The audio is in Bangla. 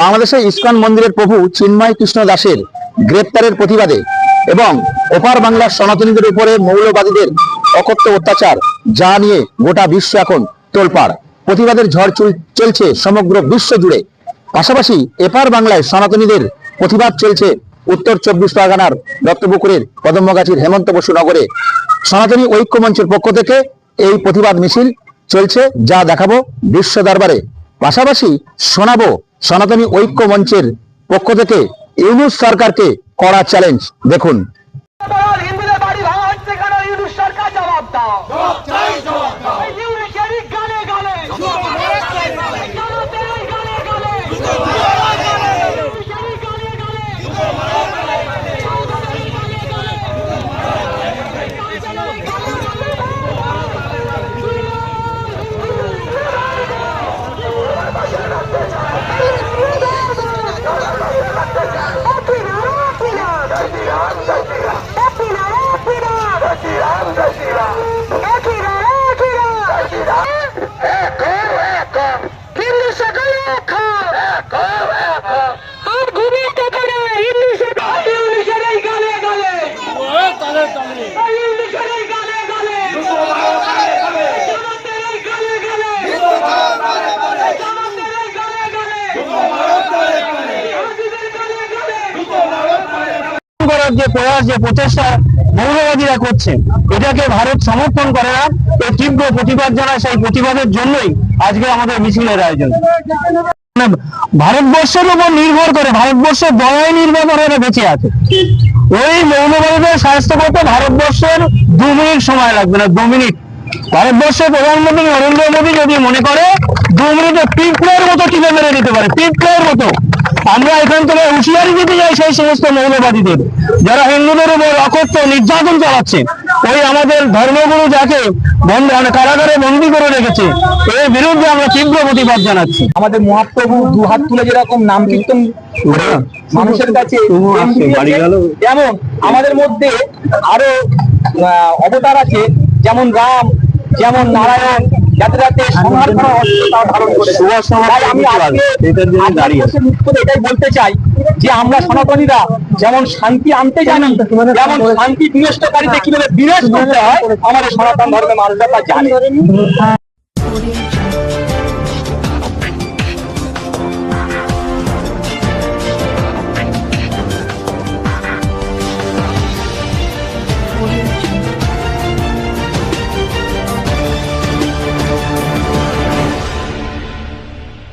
বাংলাদেশে ইস্কন মন্দিরের প্রভু চিন্ময় কৃষ্ণ দাসের গ্রেপ্তারের প্রতিবাদে এবং ওপার বাংলার সনাতনীদের উপরে মৌলবাদীদের অকথ্য অত্যাচার যা নিয়ে গোটা বিশ্ব এখন তোলপাড়। প্রতিবাদের ঝড় চল- চলছে সমগ্র বিশ্ব জুড়ে। পাশাপাশি এপার বাংলায় সনাতনীদের প্রতিবাদ চলছে উত্তর চব্বিশ পরগনার দত্তপুকুরের কদম্বগাছির হেমন্ত বসু নগরে। সনাতনী ঐক্য মঞ্চের পক্ষ থেকে এই প্রতিবাদ মিছিল চলছে যা দেখাবো বিশ্ব দরবারে। পাশাপাশি শোনাবো সনাতনী ঐক্য মঞ্চের পক্ষ থেকে ইউনুস সরকারকে কড়া চ্যালেঞ্জ দেখুন। আর করার যে প্রয়াস, যে প্রচেষ্টা মৌলবাদীরা করছে এটাকে ভারত সমর্থন করে না। এই তীব্র প্রতিবাদ জানায় সেই প্রতিবাদের জন্যই আজকে আমাদের মিছিলের আয়োজন। ভারতবর্ষের উপর নির্ভর করে ভারতবর্ষের দয়ায় নির্ভর করে এরা বেঁচে আছে। ওই মৌলবাদীদের স্বাস্থ্য করতে ভারতবর্ষের দু মিনিট সময় লাগবে না, দু মিনিট। ভারতবর্ষের প্রধানমন্ত্রী নরেন্দ্র মোদী যদি মনে করে, দু মিনিটে পিঁপড়ের মতো টিপে মেরে দিতে পারে, পিঁপড়ের মতো। আমরা এখান থেকে হুঁশিয়ারি দিতে যাই সেই সমস্ত মৌলবাদীদের। যারা হিন্দুদের উপর অকথ্য নির্যাতন চালাচ্ছে ওই আমাদের ধর্মগুরু যাকে বন্ধ মানে কারাগারে বন্দি করে রেখেছে এর বিরুদ্ধে আমরা তীব্র প্রতিবাদ জানাচ্ছি। আমাদের মহাপ্রভু দু হাত তুলে যেরকম নাম কীর্তন করে মানুষের কাছে যেমন আমাদের মধ্যে আরও অবতার আছে যেমন রাম যেমন নারায়ণ যাতে যাতে সংহার করা অস্ত্র তারা ধারণ করে তাই আমি আজকে এটাই বলতে চাই যে আমরা সনাতনীরা যেমন শান্তি আনতে জানি যেমন শান্তি বিনষ্টকারীতে কীভাবে বিনষ্ট করতে হয় আমাদের সনাতন ধর্মের মানুষরা তা জানে।